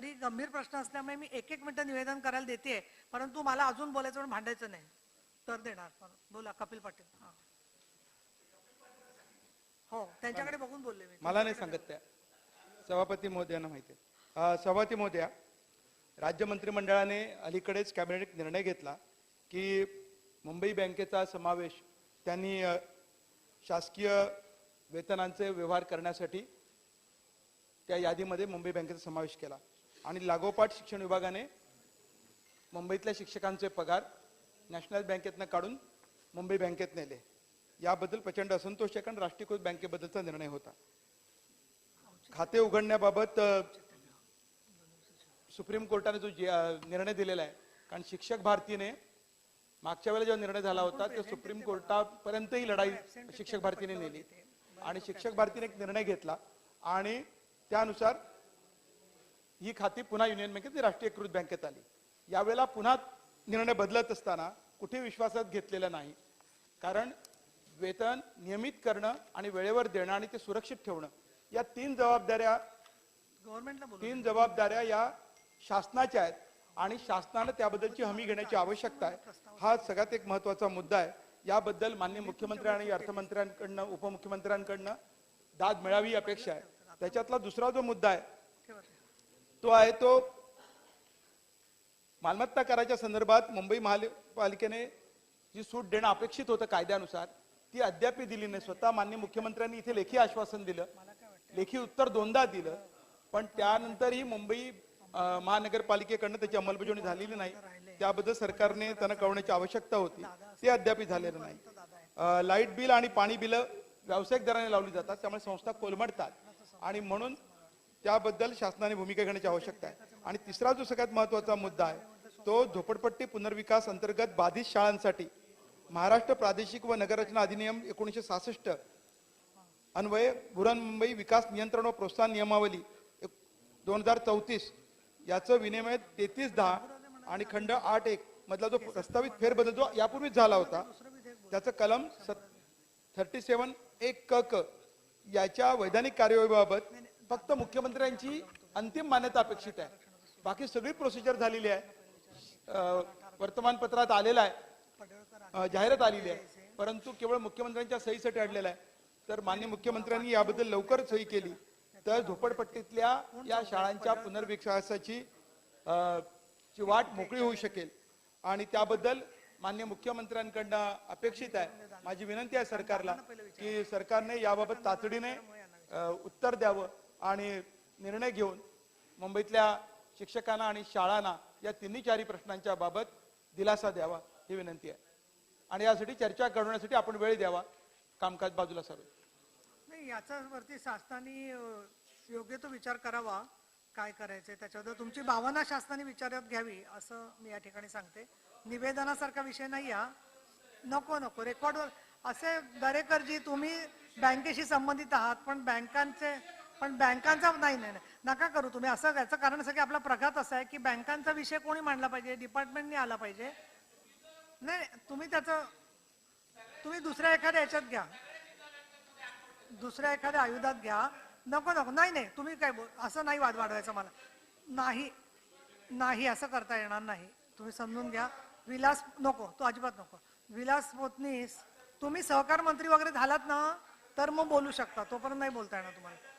तरी गंभीर प्रश्न असल्यामुळे मी एक एक मिनिटं निवेदन करायला देते परंतु मला अजून बोलायचं म्हणून भांडायचं नाही. तर देणार बोला कपिल पाटील. हा. त्यांच्याकडे बघून बोलले मी. मला नाही सांगत त्या. सभापती महोदयांना माहिती सभापती महोदया राज्य मंत्रिमंडळाने अलीकडेच कॅबिनेट निर्णय घेतला की मुंबई बँकेचा समावेश त्यांनी शासकीय वेतनांचे व्यवहार करण्यासाठी त्या यादीमध्ये मुंबई बँकेचा समावेश केला. आणि लागोपाठ शिक्षण विभागाने मुंबईतल्या शिक्षकांचे पगार नॅशनल बँकेतनं काढून मुंबई बँकेत नेले. याबद्दल प्रचंड असंतोष आहे कारण राष्ट्रीयकृत बँकेबद्दलचा निर्णय होता. खाते उघडण्याबाबत सुप्रीम कोर्टाने जो निर्णय दिलेला आहे कारण शिक्षक भारतीने मागच्या वेळेला जेव्हा निर्णय झाला होता तो सुप्रीम कोर्टापर्यंतही लढाई शिक्षक भारतीने नेली. आणि शिक्षक भारतीने एक निर्णय घेतला आणि त्यानुसार ही खाती पुन्हा युनियन बँकेत राष्ट्रीयकृत बँकेत आली. यावेळेला पुन्हा निर्णय बदलत असताना कुठे विश्वासात घेतलेला नाही. कारण वेतन नियमित करणं आणि वेळेवर देणं आणि ते सुरक्षित ठेवणं या तीन जबाबदाऱ्या गव्हर्नमेंटला तीन जबाबदाऱ्या या शासनाच्या आहेत आणि शासनानं त्याबद्दलची हमी घेण्याची आवश्यकता आहे. हा सगळ्यात एक महत्त्वाचा मुद्दा आहे. याबद्दल माननीय मुख्यमंत्री आणि अर्थमंत्र्यांकडनं उपमुख्यमंत्र्यांकडनं दाद मिळावी अपेक्षा आहे. त्याच्यातला दुसरा जो मुद्दा आहे. तो आहे तो मालमत्ता कराच्या संदर्भात मुंबई महापालिकेने जी सूट देणं अपेक्षित होतं कायद्यानुसार ती अद्याप दिली नाही. स्वतः मान्य मुख्यमंत्र्यांनी इथे लेखी आश्वासन दिलं लेखी उत्तर दोनदा दिलं पण त्यानंतरही मुंबई महानगरपालिकेकडनं त्याची अंमलबजावणी झालेली नाही. त्याबद्दल सरकारने त्यांना कळवण्याची आवश्यकता होती. ते अद्याप झालेलं नाही. लाइट बिल आणि पाणी बिलं व्यावसायिक दराने लावली जातात त्यामुळे संस्था कोलमडतात. आणि म्हणून त्याबद्दल शासनाने भूमिका घेण्याची आवश्यकता आहे. आणि तिसरा जो सगळ्यात महत्त्वाचा मुद्दा आहे तो झोपडपट्टी पुनर्विकास अंतर्गत बाधित शाळांसाठी महाराष्ट्र प्रादेशिक व नगररचना अधिनियम एकोणीसशे सहासष्ट अन्वये बृहन्मुंबई विकास नियंत्रण व प्रोत्साहन नियमावली दोन हजार चौतीस याचं विनिमय तेहतीस दहा आणि खंड आठ एक मधला जो प्रस्तावित फेरबदल जो यापूर्वीच झाला होता त्याचं कलम थर्टी सेवन एक क क याच्या वैधानिक कार्यवाहीबाबत फक्त मुख्यमंत्र्यांची अंतिम मान्यता अपेक्षित आहे. बाकी सगळी प्रोसिजर झालेली आहे. वर्तमानपत्रात आलेला आहे. जाहिरात आलेली आहे. परंतु केवळ मुख्यमंत्र्यांच्या सहीसाठी अडलेला आहे. तर मान्य मुख्यमंत्र्यांनी याबद्दल लवकर सही केली. तर झोपडपट्टीतल्या या शाळांच्या पुनर्विकासाची ची वाट मोकळी होऊ शकेल. आणि त्याबद्दल मान्य मुख्यमंत्र्यांकडनं अपेक्षित आहे. माझी विनंती आहे सरकारला की सरकारने याबाबत तातडीने उत्तर द्यावं. आणि निर्णय घेऊन मुंबईतल्या शिक्षकांना आणि शाळांना या तिन्ही चारी प्रश्नांच्या बाबत दिलासा द्यावा ही विनंती आहे. आणि यासाठी चर्चा घडवण्यासाठी आपण वेळ द्यावा कामकाज बाजूला सर्व नाही याच्यावरती शासनाने योग्य तो विचार करावा काय करायचं त्याच्याबद्दल तुमची भावना शासनाने विचारात घ्यावी असं मी या ठिकाणी सांगते. निवेदनासारखा विषय नाही हा. नको नको. रेकॉर्डवर असे दरेकरजी तुम्ही बँकेशी संबंधित आहात पण बँकांचे पण बँकांचा नाही नाही नाही. नका करू तुम्ही. असं याचं कारण असं की आपला प्रघात असा आहे की बँकांचा विषय कोणी मांडला पाहिजे? डिपार्टमेंटने आला पाहिजे. नाही नाही, तुम्ही त्याचं तुम्ही दुसऱ्या एखाद्या याच्यात घ्या. दुसऱ्या एखाद्या आयुधात घ्या. नको नको. नाही नाही. तुम्ही काय बोल असं नाही वाद वाढवायचं मला. नाही. नाही असं करता येणार नाही. तुम्ही समजून घ्या. विलास नको. तो अजिबात नको. विलास पोतनीस तुम्ही सहकार मंत्री वगैरे झालात ना तर मग बोलू शकता. तोपर्यंत नाही बोलता येणार तुम्हाला.